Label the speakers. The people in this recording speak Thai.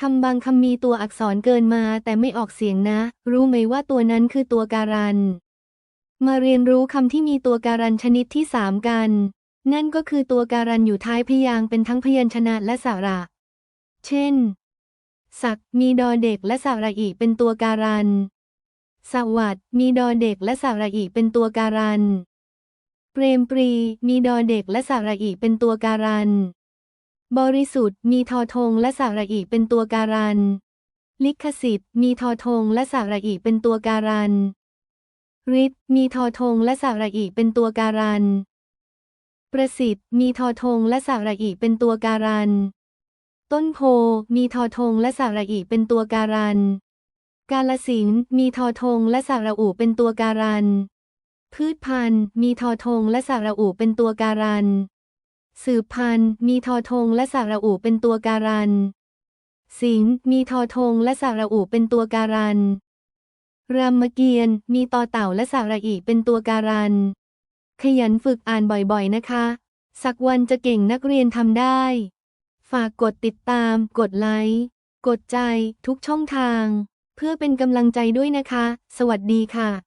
Speaker 1: คำบางคำมีตัวอักษรเกินมาแต่ไม่ออกเสียงนะ รู้ไหมว่าตัวนั้นคือตัวการัน มาเรียนรู้คำที่มีตัวการันชนิดที่สามกัน นั่นก็คือตัวการันอยู่ท้ายพยางค์เป็นทั้งพยัญชนะและสระ เช่น ศักดิ์มีดอเด็กและสระอีเป็นตัวการัน สวัสดิ์มีดอเด็กและสระอีเป็นตัวการัน เปรมปรี มีดอเด็กและสระอีเป็นตัวการัน บริสุทธิ์มีทอทงและสระอีเป็นตัวการัน ลิขสิทธิ์มีทอทงและสระอีเป็นตัวการันฤทธิ์มีทอทงและสระอีเป็นตัวการัน ประสิทธิ์มีทอทงและสระอีเป็นตัวการัน ต้นโพมีทอทงและสระอีเป็นตัวการัน กาลสินมีทอทงและสระอูเป็นตัวการัน พืชพันธุ์มีทอทงและสระอูเป็นตัวการัน สืบพันธุ์มีทอทงและสระอูเป็นตัวการัน สิงห์มีทอทงและสระอูเป็นตัวการัน รามเกียรติ์มีต่อเต่าและสระอีเป็นตัวการัน ขยันฝึกอ่านบ่อยๆนะคะ สักวันจะเก่งนักเรียนทำได้ ฝากกดติดตาม กดไลค์ กดใจทุกช่องทาง เพื่อเป็นกำลังใจด้วยนะคะ สวัสดีค่ะ